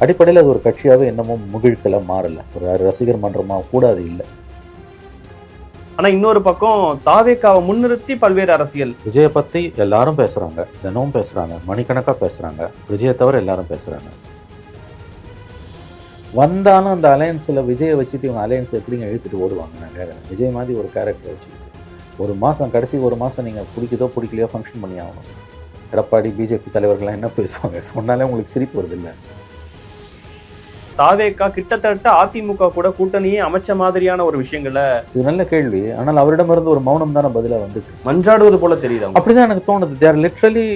அடிப்படையில் அது ஒரு கட்சியாவே என்னமோ முகிழ்க்கல மாறல. ஒரு ரசிகர் மன்றமா கூட அது இல்லை. ஆனா இன்னொரு பக்கம் தாவேக்காவை முன்னிறுத்தி பல்வேறு அரசியல். விஜயை பத்தி எல்லாரும் பேசுறாங்க. தினமும் பேசுறாங்க. மணிக்கணக்கா பேசுறாங்க. விஜயை தவிர எல்லாரும் பேசுறாங்க. வந்தாலும் அந்த அலையன்ஸ்ல விஜயை வச்சுட்டு இவங்க அலையன்ஸ் எப்படிங்க இழுத்துட்டு ஓடுவாங்க? நான் கேட்குறேன் விஜய் மாதிரி ஒரு கேரக்டர் வச்சுக்கிட்டு. ஒரு மாசம் கடைசி ஒரு மாசம் நீங்க பிடிக்குதோ பிடிக்கலையோ ஃபங்க்ஷன் பண்ணி ஆகணும். எடப்பாடி பிஜேபி தலைவர்கள்லாம் என்ன பேசுவாங்க? சொன்னாலே உங்களுக்கு சிரிப்பு வருது இல்லை? தாவேக்கா கிட்டத்தட்ட அதிமுக கூட கூட்டணியே அமைச்ச மாதிரியான ஒரு விஷயங்களை இது நல்ல கேள்வி. ஆனால் அவரிடமிருந்து ஒரு மௌனம் தானே பதிலாக வந்துட்டு மன்றாடுவது போல தெரியுது. அப்படிதான் எனக்கு தோணுது. தேர் லிட்ரலி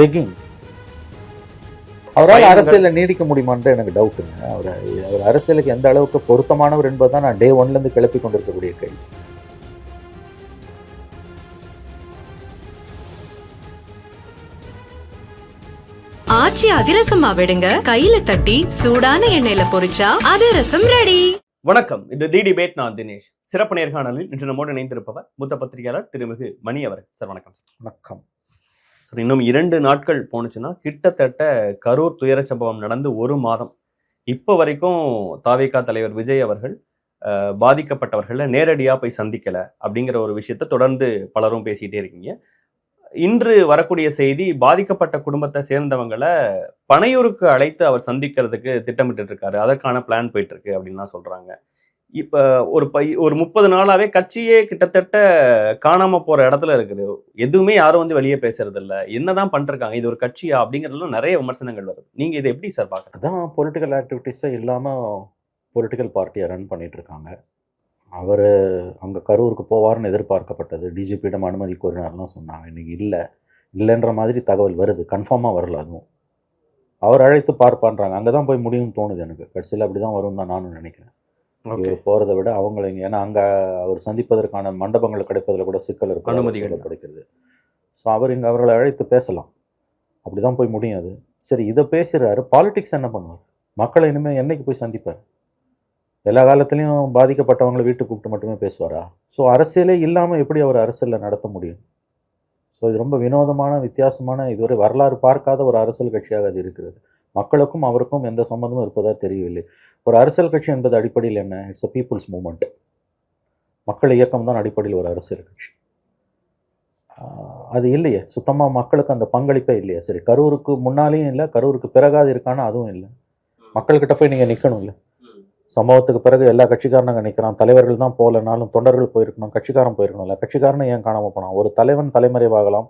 பெக்கிங் அவரால் அரசியலில் நீடிக்க முடியுமான்ட்டு எனக்கு டவுட்டுங்க அவர் அவர் அரசியலுக்கு எந்த அளவுக்கு பொருத்தமானவர் என்பதுதான் நான் டே ஒன்லேருந்து கிளப்பி கொண்டிருக்கக்கூடிய கேள்வி. ஆச்சி அதிரசமா விடுங்க. கையில தட்டி சூடான எண்ணெயில பொரிச்சா அதிரசம் ரெடி வணக்கம். இது தி டிபேட் நான் தினேஷ். சிறப்பு நேர்காணலில் இன்று நம்மோடு இணைந்திருப்பவர் மூத்த பத்திரிகையாளர் திருமிகு மணி அவர் சார் வணக்கம் சார். வணக்கம். சார் இன்னும் இரண்டு நாட்கள் போணுச்சுன்னா கிட்டத்தட்ட கரூர் துயர சம்பவம் நடந்து ஒரு மாதம். இப்போ வரைக்கும் தாவேகா தலைவர் விஜய் அவர்கள் அஹ், பாதிக்கப்பட்டவர்களை நேரடியா போய் சந்திக்கல அப்படிங்கிற ஒரு விஷயத்த தொடர்ந்து பலரும் பேசிட்டே இருக்கீங்க. இன்று வரக்கூடிய செய்தி பாதிக்கப்பட்ட குடும்பத்தை சேர்ந்தவங்களை பனையூருக்கு அழைத்து அவர் சந்திக்கிறதுக்கு திட்டமிட்டு இருக்காரு அதற்கான பிளான் போயிட்டு இருக்கு அப்படின்லாம் சொல்றாங்க. இப்போ ஒரு பை ஒரு முப்பது நாளாவே கட்சியே கிட்டத்தட்ட காணாம போற இடத்துல இருக்குது. எதுவுமே யாரும் வந்து வெளியே பேசுறது இல்லை என்னதான் பண்ணிருக்காங்க இது ஒரு கட்சியா? அப்படிங்கிறதுல நிறைய விமர்சனங்கள் வருது. நீங்க இதை எப்படி சார் பார்க்க அதான் பொலிட்டிக்கல் ஆக்டிவிட்டிஸே இல்லாமல் பொலிட்டிக்கல் பார்ட்டியை ரன் பண்ணிட்டு இருக்காங்க. அவர் அங்கே கரூருக்கு போவார்னு எதிர்பார்க்கப்பட்டது. டிஜிபியிடம் அனுமதி கோரினார்லாம் சொன்னாங்க. இன்னைக்கு இல்லை. இல்லைன்ற மாதிரி தகவல் வருது. கன்ஃபார்மாக வரல அதுவும். அவர் அழைத்து பார்ப்பான்றாங்க. அங்கே தான் போய் முடியும்னு தோணுது எனக்கு. கடைசியில் அப்படி தான் வரும் தான் நானும் நினைக்கிறேன். இவர் போகிறத விட அவங்கள ஏன்னா அங்கே அவர் சந்திப்பதற்கான மண்டபங்கள் கிடைப்பதில் கூட சிக்கல் இருக்கு. அனுமதிகள். சொல்லப்படுகிறது ஸோ அவர் இங்கே அவர்களை அழைத்து பேசலாம். அப்படி தான் போய் முடியும் அது. சரி இதை பேசுகிறாரு பாலிடிக்ஸ் என்ன பண்ணுவார்? மக்களை இனிமேல் என்னைக்கு போய் சந்திப்பார்? எல்லா காலத்துலேயும் பாதிக்கப்பட்டவங்களை வீட்டுக்கு கூப்பிட்டு மட்டுமே பேசுவாரா? ஸோ அரசியலே இல்லாமல் எப்படி அவர் அரசியலில் நடத்த முடியும்? ஸோ இது ரொம்ப வினோதமான வித்தியாசமான இதுவரை வரலாறு பார்க்காத ஒரு அரசியல் கட்சியாக அது இருக்கிறது. மக்களுக்கும் அவருக்கும் எந்த சம்மந்தமும் இருப்பதா தெரியவில்லை. ஒரு அரசியல் கட்சி என்பது அடிப்படையில் என்ன? இட்ஸ் அ பீப்புள்ஸ் மூமெண்ட் மக்கள் இயக்கம் தான் அடிப்படையில் ஒரு அரசியல் கட்சி. அது இல்லையே. சுத்தமாக மக்களுக்கு அந்த பங்களிப்பே இல்லையா. சரி கரூருக்கு முன்னாலேயும் இல்லை கரூருக்கு பிறகாது இருக்கானா? அதுவும் இல்லை. மக்கள்கிட்ட போய் நீங்கள் நிற்கணும் இல்லை சம்பவத்துக்கு பிறகு எல்லா கட்சிக்காரனுங்க நிற்கிறான் தலைவர்கள் தான் போகலனாலும் தொண்டர்கள் போயிருக்கணும் கட்சிக்காரன் போயிருக்கணும்ல. கட்சிக்காரனை ஏன் காணாமல் போனான்? ஒரு தலைவன் தலைமறைவாகலாம்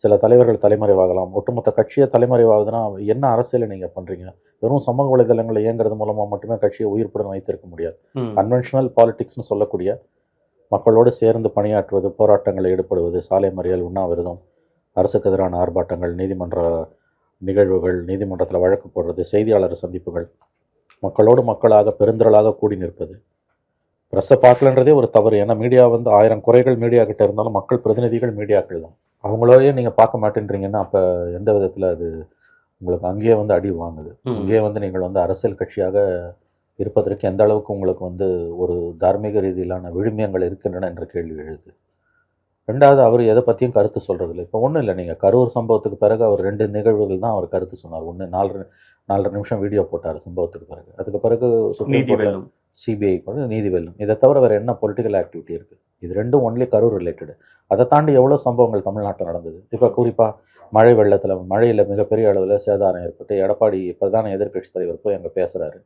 சில தலைவர்கள் தலைமறைவாகலாம். ஒட்டுமொத்த கட்சியை தலைமறைவாகுதுன்னா என்ன அரசியலை நீங்கள் பண்ணுறீங்க வெறும் சமூக வலைதளங்களை இயங்குறது மூலமாக மட்டுமே கட்சியை உயிர்ப்புடன் வைத்திருக்க முடியாது. கன்வென்ஷனல் பாலிடிக்ஸ்னு சொல்லக்கூடிய மக்களோடு சேர்ந்து பணியாற்றுவது போராட்டங்களில் ஈடுபடுவது சாலை மறியல் உண்ணாவிரதம் அரசுக்கு எதிரான ஆர்ப்பாட்டங்கள் நீதிமன்ற நிகழ்வுகள் நீதிமன்றத்தில் வழக்கு போடுறது செய்தியாளர் சந்திப்புகள் மக்களோடு மக்களாக பெருந்திரளாக கூடி நிற்பது. ப்ரெஸ்ஸை பார்க்கலன்றதே ஒரு தவறு. ஏன்னா மீடியா வந்து ஆயிரம் குறைகள் மீடியா கிட்ட இருந்தாலும் மக்கள் பிரதிநிதிகள் மீடியாக்கள் தான். அவங்களோயே நீங்கள் பார்க்க மாட்டேன்றீங்கன்னா அப்போ எந்த விதத்தில் அது உங்களுக்கு அங்கேயே வந்து அடி வாங்குது. இங்கே வந்து நீங்கள் வந்து அரசியல் கட்சியாக இருப்பதற்கு எந்த அளவுக்கு உங்களுக்கு வந்து ஒரு தார்மீக ரீதியிலான விழுமியங்கள் இருக்கின்றன என்ற கேள்வி எழுது. ரெண்டாவது அவர் எதை பற்றியும் கருத்து சொல்கிறதில்ல இப்போ ஒன்றும் இல்லை. நீங்கள் கரூர் சம்பவத்துக்கு பிறகு அவர் ரெண்டு நிகழ்வுகள் தான் அவர் கருத்து சொன்னார். ஒன்று நாலு நாலரை நிமிஷம் வீடியோ போட்டார் சம்பவத்துக்கு பிறகு. அதுக்கு பிறகு சுப்ரீம் சிபிஐ கூட நீதி வெல்லும். இதை தவிர வேறு என்ன பொலிட்டிக்கல் ஆக்டிவிட்டி இருக்குது இது ரெண்டும் ஒன்லி கரூர் ரிலேட்டடு அதை தாண்டி எவ்வளோ சம்பவங்கள் தமிழ்நாட்டில் நடந்தது? இப்போ குறிப்பாக மழை வெள்ளத்தில் மழையில் மிகப்பெரிய அளவில் சேதாரம் ஏற்பட்டு எடப்பாடி பிரதான எதிர்க்கட்சி தலைவர் போய் அங்கே பேசுகிறாரு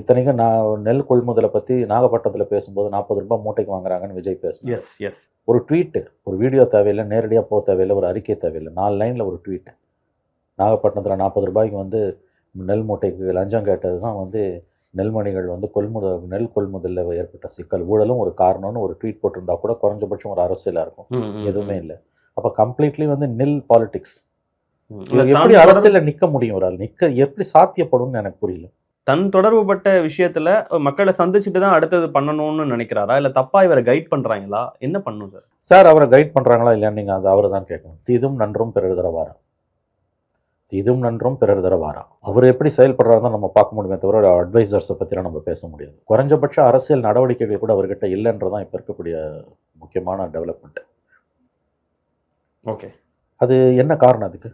இத்தனைக்கும் நான் நெல் கொள்முதலை பற்றி நாகப்பட்டினத்தில் பேசும்போது நாற்பது ரூபாய் மூட்டைக்கு வாங்குறாங்கன்னு விஜய் பேசுனார். எஸ் எஸ் ஒரு ட்வீட்டு ஒரு வீடியோ தேவையில்லை நேரடியாக போக தேவையில்லை ஒரு அறிக்கை தேவையில்லை. நாலு லைனில் ஒரு ட்வீட் நாகப்பட்டினத்தில் நாற்பது ரூபாய்க்கு வந்து நெல் மூட்டைக்கு லஞ்சம் கேட்டது தான் வந்து நெல்மணிகள் வந்து கொள்முதல் நெல் கொள்முதலில் ஏற்பட்ட சிக்கல். ஊழலும் ஒரு காரணம்னு ஒரு ட்வீட் போட்டிருந்தா கூட குறைஞ்சபட்சம் ஒரு அரசியலாக இருக்கும். எதுவுமே இல்லை. அப்போ கம்ப்ளீட்லி வந்து நில் பாலிடிக்ஸ் எப்படி அரசியலில் நிற்க முடியும் ஒரு ஆள்? நிற்க எப்படி சாத்தியப்படும்னு எனக்கு புரியல. தன் தொடர்புபட்ட விஷயத்துல மக்களை சந்திச்சுட்டு தான் அடுத்தது பண்ணணும்னு நினைக்கிறாரா? இல்ல தப்பா இவரை கைட் பண்றாங்களா? என்ன பண்ணும் சார்? சார் அவரை கைட் பண்ணுறாங்களா இல்லையான்னு நீங்கள் அது அவரை தான் கேட்கணும். தீதும் நன்றும் பிறர் தரவாரா? தீதும் நன்றும் பிறர் தரவாரா? அவர் எப்படி செயல்படுறாருன்னு நம்ம பார்க்க முடியுமே தவிர அட்வைசர்ஸை பற்றிலாம் நம்ம பேச முடியாது. குறைஞ்சபட்ச அரசியல் நடவடிக்கைகள் கூட அவர்கிட்ட இல்லைன்றதான் இப்போ இருக்கக்கூடிய முக்கியமான டெவலப்மெண்ட் ஓகே. அது என்ன காரணம் அதுக்கு?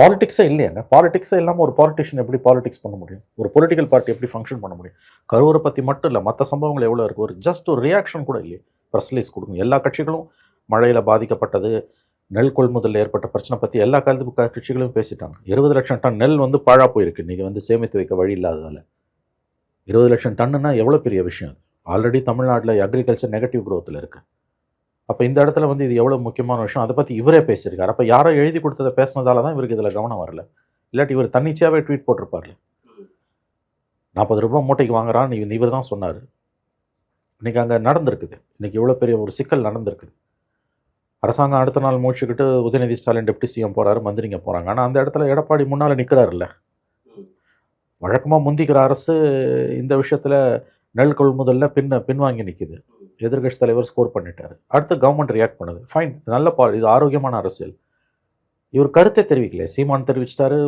பாலிடிக்ஸே இல்லையாங்க பாலிடிக்ஸே இல்லாமல் ஒரு பாலிட்டிஷியன் எப்படி பாலிடிக்ஸ் பண்ண முடியும்? ஒரு பொலிட்டிக்கல் பார்ட்டி எப்படி ஃபங்க்ஷன் பண்ண முடியும்? கரூரை பற்றி மட்டும் இல்லை மற்ற சம்பவங்கள் எவ்வளோ இருக்குது ஒரு ஜஸ்ட் ஒரு ரியாக்ஷன் கூட இல்லையே. ப்ரெஸ் ரிலீஸ் கொடுங்க எல்லா கட்சிகளும் மழையில் பாதிக்கப்பட்டது. நெல் கொள்முதலில் ஏற்பட்ட பிரச்சனை பற்றி எல்லா காலத்து க- கட்சிகளும் பேசிட்டாங்க. இருபது லட்சம் டன் நெல் வந்து பாழா போயிருக்கு. இன்றைக்கி வந்து சேமித்து வைக்க வழி இல்லாததால். இருபது லட்சம் டன்னுனா எவ்வளோ பெரிய விஷயம் அது? ஆல்ரெடி தமிழ்நாட்டில் அக்ரிகல்ச்சர் நெகட்டிவ் growthல இருக்குது அப்போ இந்த இடத்துல வந்து இது எவ்வளோ முக்கியமான விஷயம்? அதை பற்றி இவரே பேசியிருக்கார். அப்போ யாரோ எழுதி கொடுத்ததை பேசினதால தான் இவருக்கு இதில் கவனம் வரல. இல்லாட்டி இவர் தன்னிச்சையாகவே ட்வீட் போட்டிருப்பார்ல. நாற்பது ரூபாய் மூட்டைக்கு வாங்குறான்னு இவர் இவர் தான் சொன்னார். இன்னைக்கு அங்கே நடந்திருக்குது. இன்றைக்கி இவ்வளோ பெரிய ஒரு சிக்கல் நடந்திருக்குது. அரசாங்கம் அடுத்த நாள் முடிச்சுக்கிட்டு உதயநிதி ஸ்டாலின் டெப்டி சிஎம் போகிறாரு மந்திரிங்க போகிறாங்க ஆனால் அந்த இடத்துல எடப்பாடி முன்னால் நிற்கிறாருல்ல வழக்கமாக முந்திக்கிற அரசு இந்த விஷயத்தில் நெல் கொள்முதலில் பின்ன பின்வாங்கி நிற்கிது எதிர்க்கட்சி தலைவர் ஸ்கோர் பண்ணிட்டார். அடுத்து கவர்மெண்ட் ரியாக்ட் பண்ணுது. ஃபைன் நல்ல பா இது ஆரோக்கியமான அரசியல். இவர் கருத்தை தெரிவிக்கல சீமான் தெரிவிச்சிட்டாரு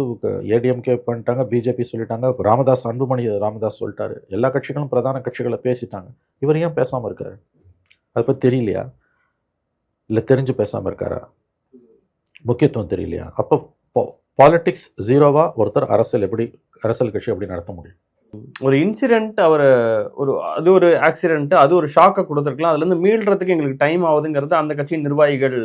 ஏடிஎம்கே பண்ணிட்டாங்க பிஜேபி சொல்லிட்டாங்க ராமதாஸ் அன்புமணி ராமதாஸ் சொல்லிட்டாரு. எல்லா கட்சிகளும் பிரதான கட்சிகளை பேசிட்டாங்க. இவர் ஏன் பேசாமல் இருக்காரு? அதை பற்றி தெரியலையா? இல்லை தெரிஞ்சு பேசாமல் இருக்காரா? முக்கியத்துவம் தெரியலையா? அப்போ பாலிட்டிக்ஸ் ஜீரோவா ஒருத்தர் அரசியல் எப்படி அரசியல் கட்சி எப்படி நடத்த முடியும்? ஒரு இன்சிடென்ட் அவர் ஒரு அது ஒரு ஆக்சிடென்ட் அது ஒரு ஷாக்கை கொடுத்துருக்கலாம். அதுல இருந்து மீள்றதுக்கு எங்களுக்கு டைம் ஆகுதுங்கிறது அந்த கட்சியின் நிர்வாகிகள்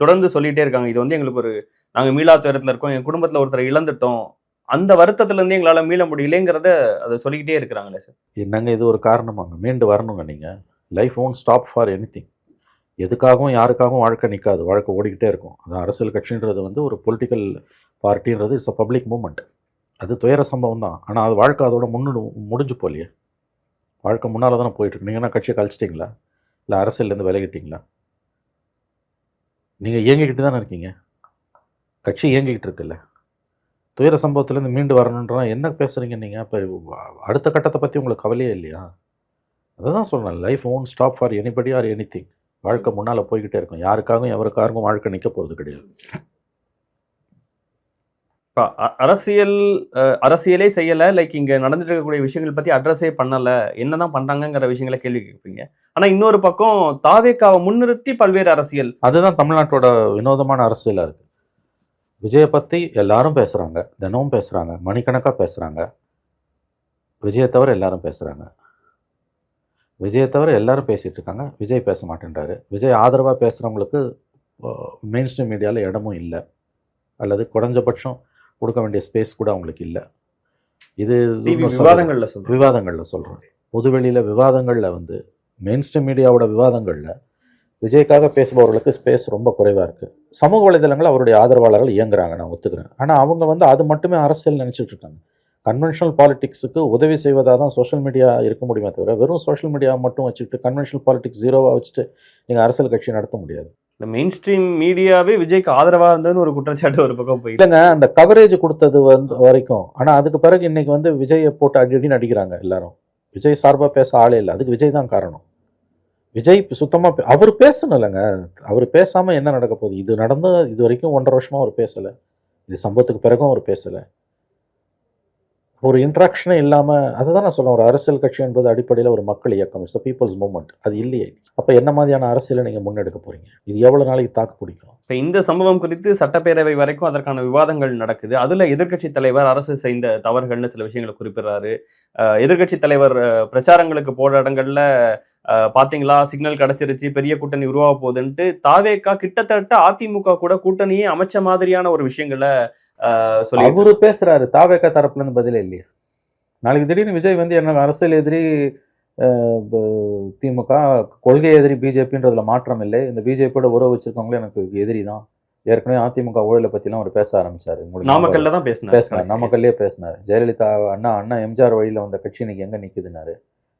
தொடர்ந்து சொல்லிட்டே இருக்காங்க. இது வந்து எங்களுக்கு ஒரு நாங்க மீளா துயரத்துல இருக்கோம் என் குடும்பத்துல ஒருத்தரை இழந்துட்டோம். அந்த வருத்தத்துல இருந்து எங்களால மீள முடியலைங்கிறத அதை சொல்லிக்கிட்டே இருக்கிறாங்களே சார். என்னங்க இது ஒரு காரணமாங்க? மீண்டு வரணுங்க நீங்கள் life won't stop for any எதுக்காகவும் யாருக்காகவும் வாழ்க்கை நிற்காது வாழ்க்கை ஓடிக்கிட்டே இருக்கும். அது அரசியல் கட்சின்றது வந்து ஒரு பொலிட்டிக்கல் பார்ட்டின்றது இட்ஸ் அ பப்ளிக் மூமெண்ட் அது துயர சம்பவம் தான். ஆனால் அது வாழ்க்கை அதோட முன்னு முடிஞ்சு போலையே வாழ்க்கை முன்னால் தானே போயிட்டுருக்கு நீங்கள் என்ன கட்சியை கழிச்சிட்டிங்களா இல்லை அரசியல்லேருந்து விலகிட்டிங்களா? நீங்கள் இயங்கிக்கிட்டு தானே இருக்கீங்க. கட்சி இயங்கிக்கிட்டு இருக்குல்ல. துயர சம்பவத்துலேருந்து மீண்டு வரணுன்றனா என்ன பேசுகிறீங்க நீங்கள் இப்போ அடுத்த கட்டத்தை பற்றி உங்களுக்கு கவலையே இல்லையா? அதை தான் சொல்கிறேன் life won't stop for anybody or anything வாழ்க்கை முன்னால் போய்கிட்டே இருக்கும். யாருக்காகவும் எவருக்காகவும் வாழ்க்கை நிற்க போகிறது கிடையாது. இப்ப அரசியல் அரசியலே செய்யல. லைக் இங்க நடந்துட்டு இருக்கக்கூடிய விஷயங்கள் பத்தி அட்ரஸே பண்ணல. என்னதான் பண்றாங்கங்கிற விஷயங்களை கேள்வி கேட்பீங்க. ஆனா இன்னொரு பக்கம் தாவேக்காவை முன்னிறுத்தி பல்வேறு அரசியல். அதுதான் தமிழ்நாட்டோட வினோதமான அரசியலாக இருக்குது விஜயை பற்றி எல்லாரும் பேசுகிறாங்க தினமும் பேசுகிறாங்க மணிக்கணக்காக பேசுகிறாங்க விஜயை தவிர எல்லாரும் பேசுகிறாங்க விஜயை தவிர எல்லாரும் பேசிகிட்டு இருக்காங்க. விஜய் பேச மாட்டேன்றாரு. விஜய் ஆதரவாக பேசுகிறவங்களுக்கு மெயின் ஸ்ட்ரீம் மீடியாவில் இடமும் இல்லை. அல்லது குறைஞ்சபட்சம் கொடுக்க வேண்டிய ஸ்பேஸ் கூட அவங்களுக்கு இல்லை. இது விவாதங்கள்ல சொல்றேன் விவாதங்களில் சொல்கிறேன் பொதுவெளியில் விவாதங்களில் வந்து மெயின் ஸ்ட்ரீம் மீடியாவோட விவாதங்களில் விஜய்க்காக பேசுபவர்களுக்கு ஸ்பேஸ் ரொம்ப குறைவாக இருக்குது சமூக வலைதளங்கள் அவருடைய ஆதரவாளர்கள் இயங்குறாங்க நான் ஒத்துக்கிறேன். ஆனால் அவங்க வந்து அது மட்டுமே அரசியல் நினச்சிட்டு இருக்காங்க. கன்வென்ஷனல் பாலிடிக்ஸுக்கு உதவி செய்வதாக தான் சோஷியல் மீடியா இருக்க முடியுமே தவிர வெறும் சோஷியல் மீடியா மட்டும் வச்சுக்கிட்டு கன்வென்ஷனல் பாலிடிக்ஸ் ஜீரோவாக வச்சுட்டு நீங்கள் அரசியல் கட்சி நடத்த முடியாது. இந்த மெயின் ஸ்ட்ரீம் மீடியாவே விஜய்க்கு ஆதரவா இருந்ததுன்னு ஒரு குற்றச்சாட்டு ஒரு பக்கம் போயிட்டு. இல்லைங்க அந்த கவரேஜ் கொடுத்தது வந்து வரைக்கும். ஆனால் அதுக்கு பிறகு இன்னைக்கு வந்து விஜயை போட்டு அடி அடின்னு அடிக்கிறாங்க எல்லாரும். விஜய் சார்பாக பேச ஆளே இல்லை. அதுக்கு விஜய் தான் காரணம். விஜய் சுத்தமாக அவர் பேசணும் இல்லைங்க. அவர் பேசாமல் என்ன நடக்க போகுது? இது நடந்து இது வரைக்கும் ஒன்றரை வருஷமாக அவர் பேசலை. இது சம்பவத்துக்கு பிறகும் அவர் பேசலை. ஒரு இன்ட்ராக்ஷனே இல்லாமல் அதை தான் நான் சொல்றேன். ஒரு அரசியல் கட்சி என்பது அடிப்படையில் ஒரு மக்கள் இயக்கம். இட்ஸ் பீப்புள்ஸ் மூவ்மெண்ட் அது இல்லையே. அப்போ என்ன மாதிரியான அரசியலை நீங்கள் முன்னெடுக்க போகிறீங்க இது எவ்வளோ நாளைக்கு தாக்கு பிடிக்கும்? இப்போ இந்த சம்பவம் குறித்து சட்டப்பேரவை வரைக்கும் அதற்கான விவாதங்கள் நடக்குது. அதில் எதிர்க்கட்சி தலைவர் அரசு செய்த தவறுகள்னு சில விஷயங்களை குறிப்பிடுறாரு. எதிர்க்கட்சி தலைவர் பிரச்சாரங்களுக்கு போகிற இடங்கள்ல பார்த்தீங்களா பாத்தீங்களா சிக்னல் கிடைச்சிருச்சு பெரிய கூட்டணி உருவாக போகுதுன்ட்டு தாவேக்கா கிட்டத்தட்ட அதிமுக கூட கூட்டணியே அமைச்ச மாதிரியான ஒரு விஷயங்களை சொல்லி அவரு பேசுறாரு. தாவேக்கா தரப்புல இருந்து பதிலே இல்லையா? நாளைக்கு திடீர்னு விஜய் வந்து என்ன அரசியல் எதிரி திமுக கொள்கை எதிரி பிஜேபின்றதுல மாற்றம் இல்லை. இந்த பிஜேபியோட உறவு வச்சிருக்கவங்களும் எனக்கு எதிரி தான் ஏற்கனவே அதிமுக ஊழலை பத்திலாம் அவர் பேச ஆரம்பிச்சாரு. நாமக்கல்ல தான் பேசினார். பேசினார். நாமக்கல்லே பேசினார். ஜெயலலிதா அண்ணா அண்ணா எம்ஜிஆர் வழியில வந்த கட்சி இன்னைக்கு எங்க நிக்குதுனாரு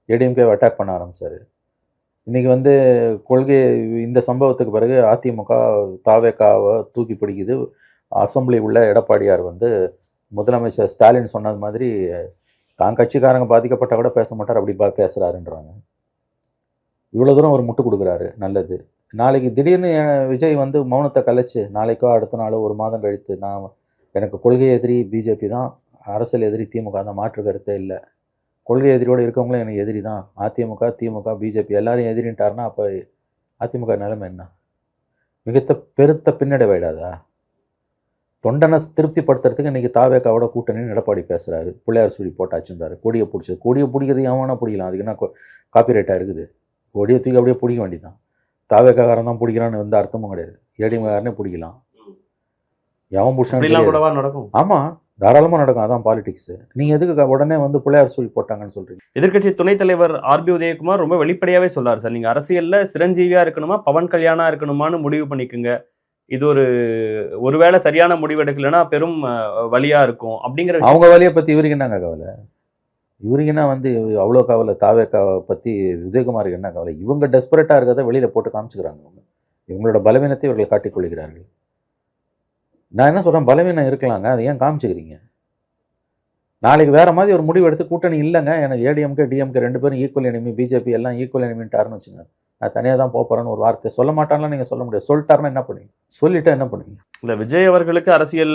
ஏடிஎம்கே அட்டாக் பண்ண ஆரம்பிச்சாரு. இன்னைக்கு வந்து கொள்கை இந்த சம்பவத்துக்கு பிறகு அதிமுக தாவேக்காவை தூக்கி பிடிக்குது. அசம்பிளி உள்ள எடப்பாடியார் வந்து முதலமைச்சர் ஸ்டாலின் சொன்னது மாதிரி தான் கட்சிக்காரங்க பாதிக்கப்பட்ட கூட பேச மாட்டார் அப்படி பா பேசுகிறாருன்றாங்க இவ்வளோ தூரம் அவர் முட்டு கொடுக்குறாரு நல்லது. நாளைக்கு திடீர்னு விஜய் வந்து மௌனத்தை கலைச்சு நாளைக்கோ அடுத்த நாளோ ஒரு மாதம் கழித்து நான் எனக்கு கொள்கை எதிரி பிஜேபி தான் அரசியல் எதிரி திமுக தான் மாற்று கருத்தே இல்லை. கொள்கை எதிரியோடு இருக்கவங்களும் எனக்கு எதிரி தான் அதிமுக திமுக பிஜேபி எல்லாரையும் எதிரின்ட்டாருன்னா அப்போ அதிமுக நிலைமை என்ன? மிகுத்த பெருத்த பின்னடைவாயிடாதா தொண்டனை திருப்திப்படுத்துறதுக்கு இன்னைக்கு தாவேக்காவோட கூட்டணின்னு எடப்பாடி பேசுறாரு. பிள்ளையார் சுழி போட்டாச்சுன்றாரு. கொடியை பிடிச்சது. கொடியை பிடிக்கிறது எவனா பிடிக்கலாம். அதுக்கு என்ன காப்பிரைட்டாக இருக்குது? கொடியை தூக்கி அப்படியே பிடிக்க வேண்டியதான் தாவேக்காரன் தான் பிடிக்கிறான்னு எந்த அர்த்தமும் கிடையாது. ஏடிஎம்காரனே பிடிக்கலாம். எவன் பிடிச்சான் நடக்கும்? ஆமாம் தாராளமாக நடக்கும். அதான் பாலிடிக்ஸ் நீங்கள் எதுக்கு உடனே வந்து பிள்ளையார் சொல்லி போட்டாங்கன்னு சொல்கிறீங்க எதிர்க்கட்சி துணைத் தலைவர் ஆர்பி உதயகுமார் ரொம்ப வெளிப்படையாவே சொல்லார் சார். நீங்க அரசியல்ல சிரஞ்சீவியா இருக்கணுமா? பவன் கல்யாணா இருக்கணுமான்னு முடிவு பண்ணிக்கோங்க. இது ஒரு ஒருவேளை சரியான முடிவு எடுக்கலைன்னா பெரும் வழியா இருக்கும். அப்படிங்கிற அவங்க வழியை பற்றி இவருக்கு என்னங்க கவலை? இவருக்கு என்ன வந்து அவ்வளோ கவலை? தாவேக்காவை பற்றி உதயகுமாருக்கு என்ன கவலை? இவங்க டெஸ்பரேட்டாக இருக்கிறத வெளியில் போட்டு காமிச்சுக்கிறாங்க அவங்க இவங்களோட பலவீனத்தை இவர்கள் காட்டிக்கொள்கிறார்கள். நான் என்ன சொல்கிறேன் பலவீனம் இருக்கலாங்க. அதை ஏன் காமிச்சுக்கிறீங்க? நாளைக்கு வேற மாதிரி ஒரு முடிவு எடுத்து கூட்டணி இல்லைங்க. எனக்கு ஏடிஎம்கே டிஎம்கே ரெண்டு பேரும் ஈக்குவல் எனிமி பிஜேபி எல்லாம் ஈக்குவல் எனிமின்ட்டாருன்னு வச்சுங்க நான் தனியாக தான் போக போகிறேன்னு ஒரு வார்த்தை சொல்ல மாட்டான்லாம் நீங்கள் சொல்ல முடியாது. சொல்லிட்டாருன்னா என்ன பண்ணுவீங்க? சொல்லிட்டா என்ன பண்ணுவீங்க? இல்ல விஜய் அவர்களுக்கு அரசியல்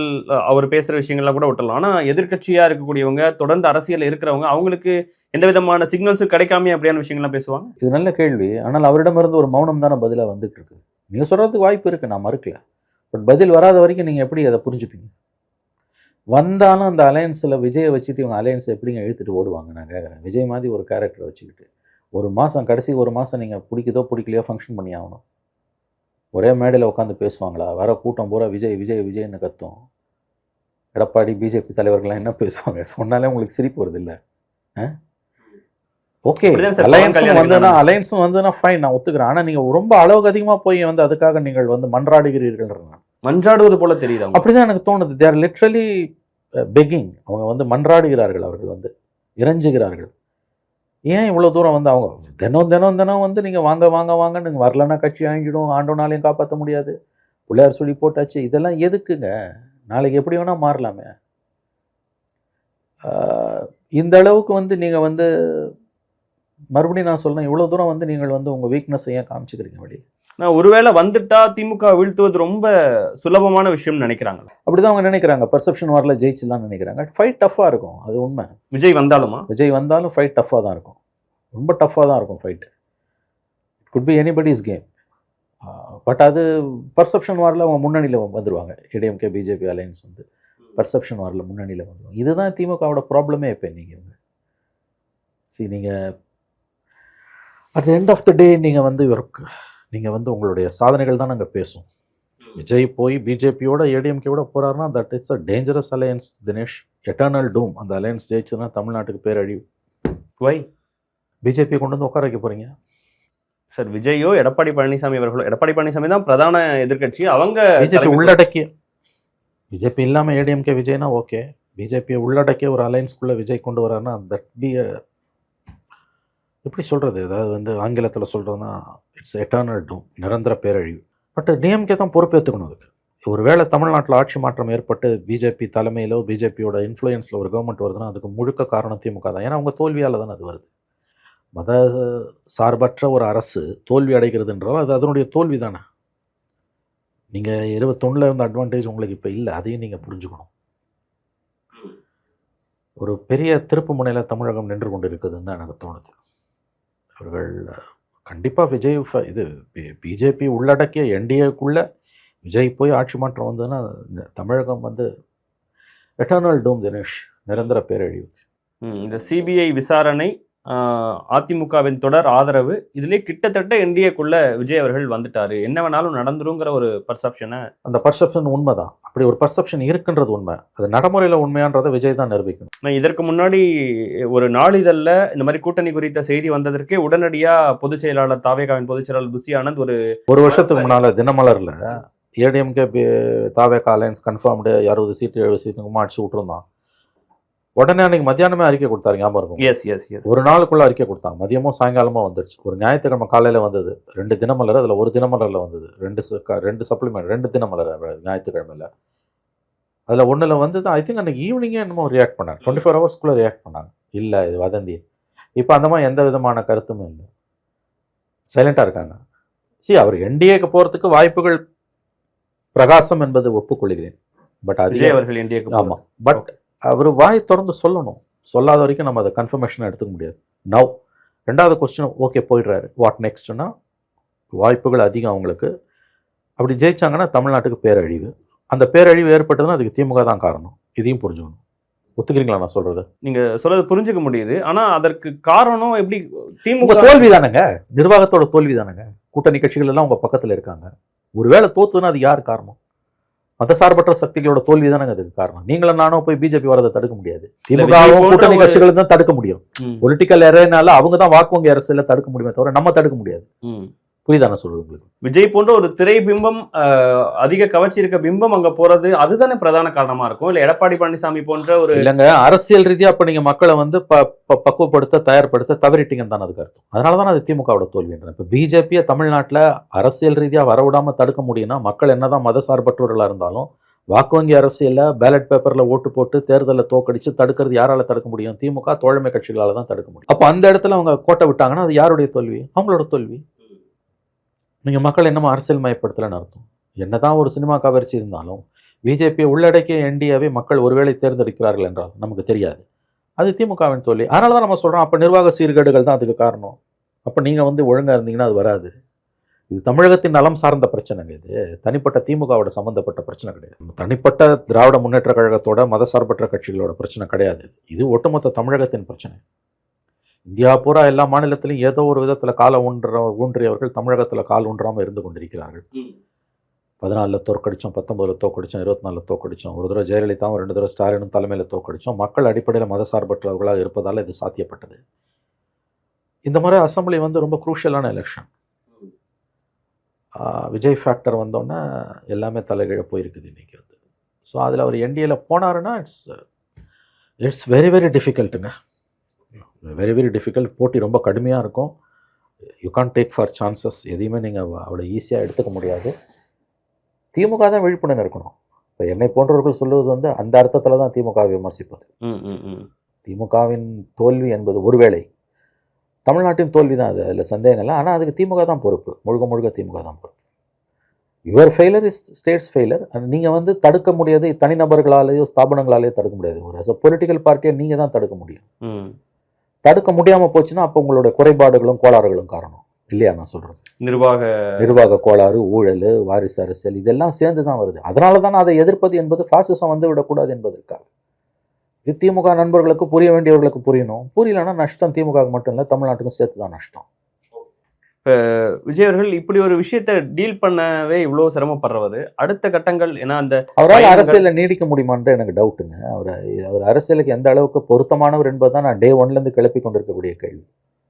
அவர் பேசுற விஷயங்கள்லாம் கூட விட்டுலாம் ஆனா எதிர்க்கட்சியா இருக்கக்கூடியவங்க தொடர்ந்து அரசியல் இருக்கிறவங்க அவங்களுக்கு எந்த விதமான சிக்னல்ஸும் கிடைக்காம அப்படியான விஷயங்கள்லாம் பேசுவாங்க? இது நல்ல கேள்வி. ஆனால் அவரிடமிருந்து ஒரு மௌனம் தானே பதிலாக வந்துட்டு இருக்கு நீங்கள் சொல்கிறதுக்கு வாய்ப்பு இருக்குது நான் மறுக்கல. பட் பதில் வராத வரைக்கும் நீங்கள் எப்படி அதை புரிஞ்சுப்பீங்க? வந்தாலும் அந்த அலையன்ஸில் விஜயை வச்சுட்டு இவங்க அலையன்ஸை எப்படிங்க இழுத்துட்டு ஓடுவாங்க? நான் கேட்குறேன் விஜய் மாதிரி ஒரு கேரக்டரை வச்சுக்கிட்டு. ஒரு மாதம் கடைசி ஒரு மாதம் நீங்கள் பிடிக்குதோ பிடிக்கலையோ ஃபங்க்ஷன் பண்ணி ஆகணும். ஒரே மேடையில் உட்காந்து பேசுவாங்களா? வர கூட்டம் பூரா விஜய் விஜய் விஜய்னு கத்தும். எடப்பாடி பிஜேபி தலைவர்கள்லாம் என்ன பேசுவாங்க? சொன்னாலே உங்களுக்கு சிரிப்பு வருது இல்லை ஓகே அலையன்ஸும் வந்ததுன்னா. அலையன்ஸும் வந்ததுன்னா ஃபைன் நான் ஒத்துக்கிறேன். ஆனால் நீங்கள் ரொம்ப அளவுக்கு அதிகமாக போய் வந்து அதுக்காக நீங்கள் வந்து மன்றாடுகிறீர்கள் மன்றாடுவது போல தெரியுது அப்படிதான் எனக்கு தோணுது. தேர் லிட்ரலி பெக்கிங் அவங்க வந்து மன்றாடுகிறார்கள் அவர்கள் வந்து. இறைஞ்சுகிறார்கள். ஏன் இவ்வளோ தூரம் வந்து அவங்க தினம் தினம் தினம் வந்து நீங்கள் வாங்க வாங்க வாங்க நீங்கள் வரலன்னா கட்சி ஆங்கிடும் ஆண்டோனாலையும் காப்பாற்ற முடியாது. பிள்ளையார் சொல்லி போட்டாச்சு. இதெல்லாம் எதுக்குங்க? நாளைக்கு எப்படி வேணால் மாறலாமே. இந்த அளவுக்கு வந்து நீங்கள் வந்து மறுபடியும் நான் சொல்கிறேன் இவ்வளோ தூரம் வந்து நீங்கள் வந்து உங்கள் வீக்னஸ் ஏன் காமிச்சுக்கிறீங்க வெளியே நான் ஒருவேளை வந்துட்டா திமுக வீழ்த்துவது ரொம்ப சுலபமான விஷயம் நினைக்கிறாங்க அப்படிதான் அவங்க நினைக்கிறாங்க. பர்செப்ஷன் வரல ஜெயிச்சுலாம் நினைக்கிறாங்க. ஃபைட் டஃப்பாக இருக்கும். அது உண்மை. விஜய் வந்தாலுமா? விஜய் வந்தாலும் ஃபைட் டஃப்பாக தான் இருக்கும். ரொம்ப டஃப்பாக தான் இருக்கும் fight it good be anybody's game but அது பர்செப்ஷன் வாரில் அவங்க முன்னணியில் வந்துடுவாங்க ஏடிஎம்கே பிஜேபி அலையன்ஸ் வந்து பர்செப்ஷன் வாரில் முன்னணியில் வந்துடுவாங்க இதுதான் திமுகவோட ப்ராப்ளமே இப்போ நீங்கள் இவங்க. சி நீங்கள் at end of the day நீங்கள் வந்து இவருக்கு நீங்கள் வந்து உங்களுடைய சாதனைகள் தான் நாங்கள் பேசும். விஜய் போய் பிஜேபியோட ஏடிஎம்கேவோட போறாருன்னா that is a dangerous alliance Dinesh eternal doom அந்த அலையன்ஸ் ஜெயிச்சுன்னா தமிழ்நாட்டுக்கு பேரழிவு வை பிஜேபி கொண்டு வந்து உட்கார வைக்க போறீங்க? சார் விஜயோ எடப்பாடி பழனிசாமி அவர்களோ எடப்பாடி பழனிசாமி தான் பிரதான எதிர்க்கட்சி. அவங்க பிஜேபி உள்ளடக்கிய. பிஜேபி இல்லாமல் ஏடிஎம்கே விஜய்னா ஓகே பிஜேபியை உள்ளடக்கிய ஒரு அலையன்ஸ்குள்ளே விஜய் கொண்டு வராருன்னா தட் பி எப்படி சொல்கிறது அதாவது வந்து ஆங்கிலத்தில் சொல்கிறதுனா இட்ஸ் எட்டர்னல் டூம் நிரந்தர பேரழிவு. பட் டிஎம்கே தான் பொறுப்பேற்றுக்கணும் அதுக்கு. ஒரு வேளை தமிழ்நாட்டில் ஆட்சி மாற்றம் ஏற்பட்டு பிஜேபி தலைமையிலோ பிஜேபியோட இன்ஃப்ளூயன்ஸில் ஒரு கவர்மெண்ட் வருதுன்னா அதுக்கு முழுக்க காரணம் திமுக தான். ஏன்னா அவங்க தோல்வியால் தான் அது வருது. மத சார்பற்ற ஒரு அரசு தோல்வி அடைகிறதுன்றாலும் அது அதனுடைய தோல்வி தானே. நீங்கள் இருபத்தொன்னில் இருந்த அட்வான்டேஜ் உங்களுக்கு இப்போ இல்லை அதையும் நீங்கள் புரிஞ்சுக்கணும். ஒரு பெரிய திருப்பு முனையில் தமிழகம் நின்று கொண்டு இருக்குதுன்னு தான் எனக்கு தோணுது. அவர்கள் கண்டிப்பாக விஜய் ஃப- இது பிஜேபி உள்ளடக்கிய என்டிஏக்குள்ளே விஜய் போய் ஆட்சி மாற்றம் வந்ததுன்னா இந்த தமிழகம் வந்து எட்டர்னல் டூம் தினேஷ் நிரந்தர பேரழிவு. ம், இந்த சிபிஐ விசாரணை அதிமுகவின் தொடர் ஆதரவு. இதுலயே கிட்டத்தட்ட என்டிஏக்குள்ள விஜய் அவர்கள் வந்துட்டாரு. என்ன வேணாலும் நடந்துருங்கிற ஒரு பர்செப்ஷனை அந்த பர்செப்ஷன் உண்மைதான். அப்படி ஒரு பர்செப்ஷன் இருக்குன்றது உண்மை. அது நடைமுறையில் உண்மையான்றதை விஜய் தான் நிரூபிக்கணும். நான் இதற்கு முன்னாடி ஒரு நாளிதழில் இந்த மாதிரி கூட்டணி குறித்த செய்தி வந்ததற்கே உடனடியா பொதுச் செயலாளர் தாவேகாவின் பொதுச் செயலாளர் புசி ஆனந்த் ஒரு ஒரு வருஷத்துக்கு முன்னால் தினமலரில் ஏடிஎம்கே தாவேக்கா அலையன்ஸ் கன்ஃபார்ம்டு அறுபது சீட்டு எழுபது சீட்டுக்குமா அடிச்சு விட்டுருந்தான். உடனே அன்னைக்கு மத்தியானமே அறிக்கை கொடுத்தாரு ஞாபகம் இருக்கும் எஸ் எஸ் எஸ் ஒரு நாளுக்குள்ள அறிக்கை கொடுத்தாங்க மதியமும் சாயங்காலமும் வந்துருச்சு. ஒரு ஞாயிற்றுக்கிழமை காலையில் வந்தது. ரெண்டு தினமலர் அதில் ஒரு தினமலரில் வந்தது. ரெண்டு ரெண்டு சப்ளிமெண்ட் ரெண்டு தினமலர் ஞாயிற்றுக்கிழமையில். அதில் ஒன்றில் வந்தது ஐ திங்க் அன்னைக்கு ஈவினிங்கே என்னமோ ரியாக்ட் பண்ணாங்க. டுவெண்ட்டி ஃபோர் ஹவர்ஸ்க்குள்ளே ரியாக்ட் பண்ணாங்க. இல்லை இது வதந்தி. இப்போ அந்த மாதிரி எந்த விதமான கருத்துமே இல்லை. சைலண்டாக இருக்காங்க. சி அவர் என்டிஏக்கு போகிறதுக்கு வாய்ப்புகள் பிரகாசம் என்பது ஒப்புக்கொள்கிறேன். பட் அதிக அவர்கள் என்டிஏக்கு ஆமாம் பட் அவர் வாய் திறந்து சொல்லணும். சொல்லாத வரைக்கும் நம்ம அதை கன்ஃபர்மேஷன் எடுத்துக்க முடியாது. நவ் ரெண்டாவது கொஸ்டின் ஓகே போயிடுறாரு. வாட் நெக்ஸ்ட்னா வாய்ப்புகள் அதிகம் அவங்களுக்கு. அப்படி ஜெயிச்சாங்கன்னா தமிழ்நாட்டுக்கு பேரழிவு. அந்த பேரழிவு ஏற்பட்டதுன்னா அதுக்கு திமுக தான் காரணம். இதையும் புரிஞ்சுக்கணும். ஒத்துக்கிறீங்களா நான் சொல்றது? நீங்க சொல்றது புரிஞ்சுக்க முடியுது. ஆனா அதற்கு காரணம் எப்படி திமுக தோல்வி தானேங்க நிர்வாகத்தோட தோல்வி தானேங்க கூட்டணி கட்சிகள் எல்லாம் உங்க பக்கத்துல இருக்காங்க. ஒருவேளை தோத்துதுன்னா அது யார் காரணம்? மதசார்பற்ற சக்திகளோட தோல்வி தானங்க அதுக்கு காரணம். நீங்களும் நானும் போய் பிஜேபி வரதை தடுக்க முடியாது. திமுகவும் கூட்டணி ஒரு- கட்சிகள் தான் தடுக்க முடியும். பொலிட்டிக்கல் எரேனால அவங்க தான் வாக்கு வங்கி அரசியல தடுக்க முடியுமே தவிர நம்ம தடுக்க முடியாது. புரியுதானே சொல்றது உங்களுக்கு? விஜய் போன்ற ஒரு திரை பிம்பம் அதிக கவர்ச்சி இருக்க பிம்பம் அங்க போறது அதுதானே பிரதான காரணமா இருக்கும்? இல்ல எடப்பாடி பழனிசாமி போன்ற ஒரு இல்லைங்க அரசியல் ரீதியா அப்ப நீங்க மக்களை வந்து பக்குவப்படுத்த தயார்படுத்த தவறிட்டீங்கன்னு தான் அதுக்கு அர்த்தம். அதனால தான் அது திமுகவோட தோல்வின்றேன் இப்ப பிஜேபியை தமிழ்நாட்டுல அரசியல் ரீதியா வரவிடாம தடுக்க முடியும்னா மக்கள் என்னதான் மதசார்பற்றவர்களா இருந்தாலும் வாக்கு வங்கி அரசியல்ல பேலட் பேப்பர்ல ஓட்டு போட்டு தேர்தலில் தோக்கடிச்சு தடுக்கிறது யாரால தடுக்க முடியும்? திமுக தோழமை கட்சிகளால தான் தடுக்க முடியும். அப்ப அந்த இடத்துல அவங்க கோட்டை விட்டாங்கன்னா அது யாருடைய தோல்வி? அவங்களோட தோல்வி. நீங்கள் மக்கள் என்னமோ அரசியல் மயப்படுத்தலைன்னு அர்த்தம். என்னதான் ஒரு சினிமா கவர்ச்சி இருந்தாலும் பிஜேபியை உள்ளடக்கிய என்டிஏவை மக்கள் ஒருவேளை தேர்ந்தெடுக்கிறார்கள் என்றால் நமக்கு தெரியாது. அது திமுகவின் தோல்வி அதனால தான் நம்ம சொல்கிறோம் அப்போ நிர்வாக சீர்கேடுகள் தான் அதுக்கு காரணம். அப்போ நீங்கள் வந்து ஒழுங்காக இருந்தீங்கன்னா அது வராது. இது தமிழகத்தின் நலம் சார்ந்த பிரச்சனைங்க இது. தனிப்பட்ட திமுகவோட சம்மந்தப்பட்ட பிரச்சனை கிடையாது. தனிப்பட்ட திராவிட முன்னேற்ற கழகத்தோட மதசார்பற்ற கட்சிகளோட பிரச்சனை கிடையாது. இது ஒட்டுமொத்த தமிழகத்தின் பிரச்சனை. இந்தியா பூரா எல்லா மாநிலத்திலும் ஏதோ ஒரு விதத்துல கால ஊன்ற ஊன்றியவர்கள் தமிழகத்துல கால் ஊன்றாம இருந்து கொண்டிருக்கிறார்கள். பதினாலில் தோற்கடிச்சோம் பத்தொன்பதில் தோற்கடிச்சோம் இருபத்தி நாலில் தோற்கடிச்சோம் ஒரு தடவை ஜெயலலிதாவும் ரெண்டு தடவை ஸ்டாலினும் தலைமையில் தோற்கடிச்சோம். மக்கள் அடிப்படையில் மதசார்பற்றவர்களாக இருப்பதால் இது சாத்தியப்பட்டது. இந்த முறை அசெம்பிளி வந்து ரொம்ப குரூஷியலான எலெக்ஷன். விஜய் ஃபேக்டர் வந்தோன்னே எல்லாமே தலைகீழ போயிருக்குது இன்னைக்கு வந்து. ஸோ அதில் அவர் என்டிஏல போனாருன்னா இட்ஸ் இட்ஸ் வெரி வெரி டிஃபிகல்ட்டுங்க வெரி வெரி டிஃபிகல்ட் போட்டி ரொம்ப கடுமையாக இருக்கும். You can't take for chances எதையுமே நீங்கள் அவ்வளோ ஈஸியாக எடுத்துக்க முடியாது. திமுக தான் விழிப்புணர்வு இருக்கணும். இப்போ என்னை போன்றவர்கள் சொல்லுவது வந்து அந்த அர்த்தத்தில் தான் திமுக விமர்சிப்பது. திமுகவின் தோல்வி என்பது ஒருவேளை தமிழ்நாட்டின் தோல்வி தான் அது. அதில் சந்தேகம் இல்லை. ஆனால் அதுக்கு திமுக தான் பொறுப்பு. முழுக்க முழுக்க திமுக தான் பொறுப்பு. Your failure is state's failure நீங்கள் வந்து தடுக்க முடியாது. தனிநபர்களாலேயோ ஸ்தாபனங்களாலேயோ தடுக்க முடியாது. ஒரு அஸ் பொலிட்டிக்கல் பார்ட்டியை நீங்கள் தான் தடுக்க முடியும். தடுக்க முடியாமல் போச்சுன்னா அப்போ உங்களுடைய குறைபாடுகளும் கோளாறுகளும் காரணம். இல்லையா நான் சொல்கிறது நிர்வாக நிர்வாக கோளாறு ஊழல் வாரிசு அரசியல் இதெல்லாம் சேர்ந்து தான் வருது. அதனால தான் அதை எதிர்ப்பது என்பது ஃபாசிசம் வந்து விடக்கூடாது என்பதற்காக. இது திமுக நண்பர்களுக்கு புரிய வேண்டியவர்களுக்கு புரியணும். புரியலன்னா நஷ்டம் திமுக மட்டும் இல்லை தமிழ்நாட்டுக்கும் சேர்த்து தான் நஷ்டம். விஜய் அவர்கள் இப்படி ஒரு விஷயத்தை டீல் பண்ணவே இவ்வளவு சிரமப்படுறவர். அடுத்த கட்டங்கள் ஏன்னா அந்த அவரால் அரசியலில் நீடிக்க முடியுமான்ற எனக்கு டவுட்டுங்க. அவர் அவர் அரசியலுக்கு எந்த அளவுக்கு பொருத்தமானவர் என்பது தான் நான் டே ஒன்லேருந்து கிளப்பி கொண்டிருக்கக்கூடிய கேள்வி.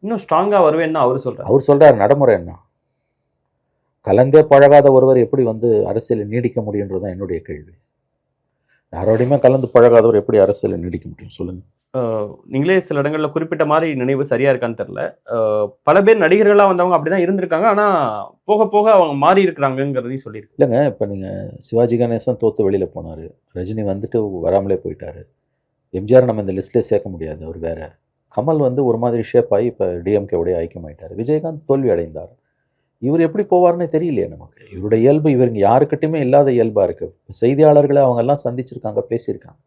இன்னும் ஸ்ட்ராங்கா வருவேன்னு அவரு சொல்றாரு. அவர் சொல்றாரு நடைமுறை என்ன? கலந்தே பழகாத ஒருவர் எப்படி வந்து அரசியலில் நீடிக்க முடியுன்றது தான் என்னுடைய கேள்வி. யாரோடையுமே கலந்து பழகாதவர் எப்படி அரசியலில் நீடிக்க முடியும்? சொல்லுங்க. அஹ், நீங்களே சில இடங்களில் குறிப்பிட்ட மாதிரி நினைவு சரியா இருக்கான்னு தெரில பல பேர் நடிகர்களாக வந்தவங்க அப்படிதான் இருந்திருக்காங்க. ஆனால் போக போக அவங்க மாறி இருக்கிறாங்கிறதையும் சொல்லியிருக்கு. இல்லைங்க இப்போ நீங்கள் சிவாஜி கணேசன் தோத்து வெளியில் போனார். ரஜினி வந்துட்டு வராமலே போயிட்டாரு. எம்ஜிஆர் நம்ம இந்த லிஸ்ட்டில் சேர்க்க முடியாது அவர் வேற. கமல் வந்து ஒரு மாதிரி ஷேப் ஆகி இப்போ டிஎம்கேவுடைய ஐக்கியமாயிட்டார். விஜயகாந்த் தோல்வி அடைந்தார். இவர் எப்படி போவார்னே தெரியலையே நமக்கு. இவருடைய இயல்பு இவருங்க யாருக்கிட்டையுமே இல்லாத இயல்பாக இருக்குது செய்தியாளர்களை அவங்கெல்லாம் சந்திச்சிருக்காங்க பேசியிருக்காங்க.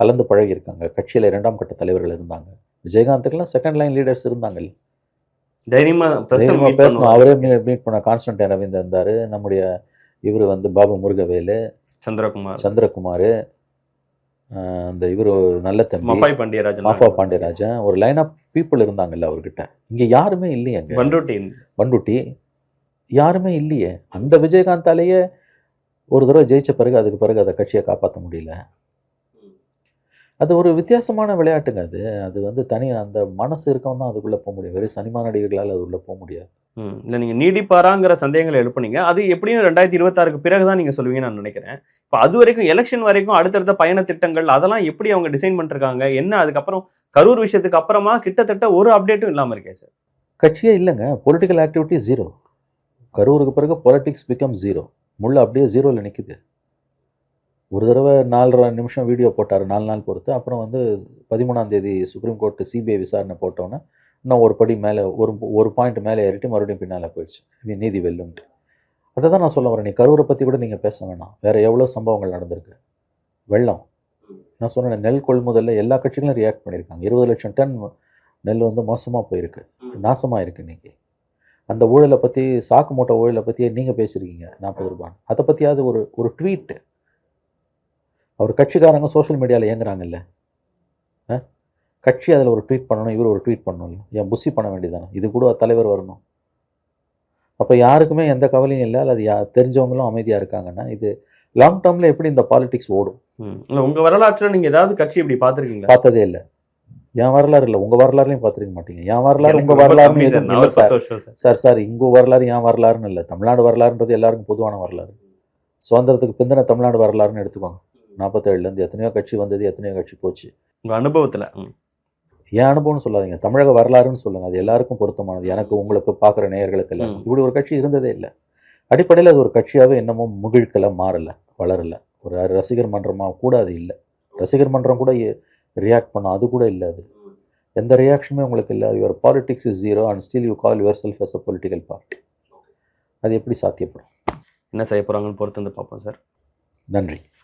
கலந்து பழகியிருக்காங்க. கட்சியில் இரண்டாம் கட்ட தலைவர்கள் இருந்தாங்க. விஜயகாந்துக்கெல்லாம் செகண்ட் லைன் லீடர்ஸ் இருந்தாங்க தைரியமா பிரஸ் தைரியமா மீட் பேசணும். அவரே மீட் பண்ண கான்ஸ்டன்டைன் ரவீந்தர் இருந்தார். நம்முடைய இவர் வந்து பாபு முருகவேலு. சந்திரகுமார். சந்திரகுமார். அந்த இவர் நல்ல தம்பி. மஃபாய் பாண்டியராஜன். மாஃபா பாண்டியராஜன். ஒரு லைன் ஆஃப் பீப்புள் இருந்தாங்கல்ல அவர்கிட்ட. இங்க யாருமே இல்லையேங்க பண்ருட்டி பண்டுட்டி யாருமே இல்லையே. அந்த விஜயகாந்தாலேயே ஒரு தடவை ஜெயிச்ச பிறகு அதுக்கு பிறகு அதை கட்சியை காப்பாற்ற முடியல. அது ஒரு வித்தியாசமான விளையாட்டுங்க அது. அது வந்து தனி அந்த மனசு இருக்கவங்க தான் அதுக்குள்ளே போக முடியும். வெறும் சினிமா நடிகர்களால் அது உள்ளே போக முடியாது. ம். இல்ல நீங்க நீடிப்பாராங்கிற சந்தேகங்களை எழுப்புனீங்க. அது எப்படியும் ரெண்டாயிரத்தி இருபத்தாறுக்கு பிறகுதான் நீங்க சொல்லுவீங்கன்னு நான் நினைக்கிறேன். இப்போ அது வரைக்கும் எலெக்ஷன் வரைக்கும் அடுத்தடுத்த பயண திட்டங்கள் அதெல்லாம் எப்படி அவங்க டிசைன் பண்ணிருக்காங்க என்ன அதுக்கப்புறம் கரூர் விஷயத்துக்கு அப்புறமா கிட்டத்தட்ட ஒரு அப்டேட்டும் இல்லாம இருக்கே சார் கட்சியே இல்லைங்க. பொலிட்டிக்கல் ஆக்டிவிட்டி ஜீரோ கரூருக்கு பிறகு பொலிட்டிக்ஸ் பிகம் ஜீரோ முள்ள அப்படியே ஜீரோவில் நிற்குது ஒரு தடவை நாலரை நிமிஷம் வீடியோ போட்டார் நாலு நாள் பொறுத்து. அப்புறம் வந்து பதிமூணாம் தேதி சுப்ரீம் கோர்ட்டு சிபிஐ விசாரணை போட்டோன்னே இன்னும் ஒரு படி மேலே ஒரு ஒரு பாயிண்ட் மேலே ஏறிட்டு மறுபடியும் பின்னால் போயிடுச்சு. இது நீதி வெல்லும்ட்டு. அதை தான் நான் சொல்ல வரேன். நீ கரூரை பற்றி கூட நீங்கள் பேச வேணாம். வேறு எவ்வளோ சம்பவங்கள் நடந்திருக்கு? வெள்ளம். நான் சொன்னேன் நெல் கொள்முதலில் எல்லா கட்சிகளும் ரியாக்ட் பண்ணியிருக்காங்க. இருபது லட்சம் டன் நெல் வந்து மோசமாக போயிருக்கு. நாசமாக இருக்குது இன்னைக்கு. அந்த ஊழலை பற்றி சாக்கு மூட்டை ஊழலை பற்றி நீங்கள் பேசியிருக்கீங்க நாற்பது ரூபாய் அதை பற்றியாவது ஒரு ஒரு ட்வீட்டு அவர் கட்சிக்காரங்க சோஷியல் மீடியாவில் இயங்குறாங்கல்ல? கட்சி அதில் ஒரு ட்வீட் பண்ணணும் இவர் ஒரு ட்வீட் பண்ணணும் இல்லை ஏன் புஷி பண்ண வேண்டியதானே இது கூட தலைவர் வரணும். அப்போ யாருக்குமே எந்த கவலையும் இல்லை. அல்லது யா தெரிஞ்சவங்களும் அமைதியாக இருக்காங்கன்னா இது லாங் டேர்மில் எப்படி இந்த பாலிடிக்ஸ் ஓடும். இல்ல உங்க வரலாற்றுல நீங்க ஏதாவது கட்சி இப்படி பாத்திருக்கீங்களா பார்த்ததே இல்லை. என் வரலாறு இல்லை. உங்கள் வரலாறுலையும் பார்த்துருக்க மாட்டீங்க. என் வரலாறு உங்கள் கம்மி சார். இல்லை சார். சார். சார் சார் இங்கே வரலாறு என் வரலாறுன்னு இல்லை. தமிழ்நாடு வரலாறுன்றது எல்லாருக்கும் பொதுவான வரலாறு. சுதந்திரத்துக்கு பிந்தின தமிழ்நாடு வரலாறுன்னு எடுத்துக்கோங்க. நாற்பத்தேழுலேருந்து எத்தனையோ கட்சி வந்தது எத்தனையோ கட்சி போச்சு. உங்க அனுபவத்துல. என் அனுபவம்னு சொல்லாதீங்க. தமிழக வரலாறுன்னு சொல்லுங்க. அது எல்லாருக்கும் பொருத்தமானது. எனக்கு உங்களுக்கு பார்க்குற நேயர்களுக்கு எல்லாம் ம். இப்படி ஒரு கட்சி இருந்ததே இல்லை. அடிப்படையில் அது ஒரு கட்சியாகவே இன்னமும் முகிழ்க்கல மாறல வளரல. ஒரு ரசிகர் மன்றமாக கூட அது இல்லை. ரசிகர் மன்றம் கூட ரியாக்ட் பண்ணோம் அது கூட இல்லை அது. எந்த ரியாக்ஷனுமே உங்களுக்கு இல்லை. Your politics is zero and still you call yourself as a political party அது எப்படி சாத்தியப்படும்? என்ன செய்ய போறாங்கன்னு பொறுத்து வந்து பார்ப்போம் சார். நன்றி.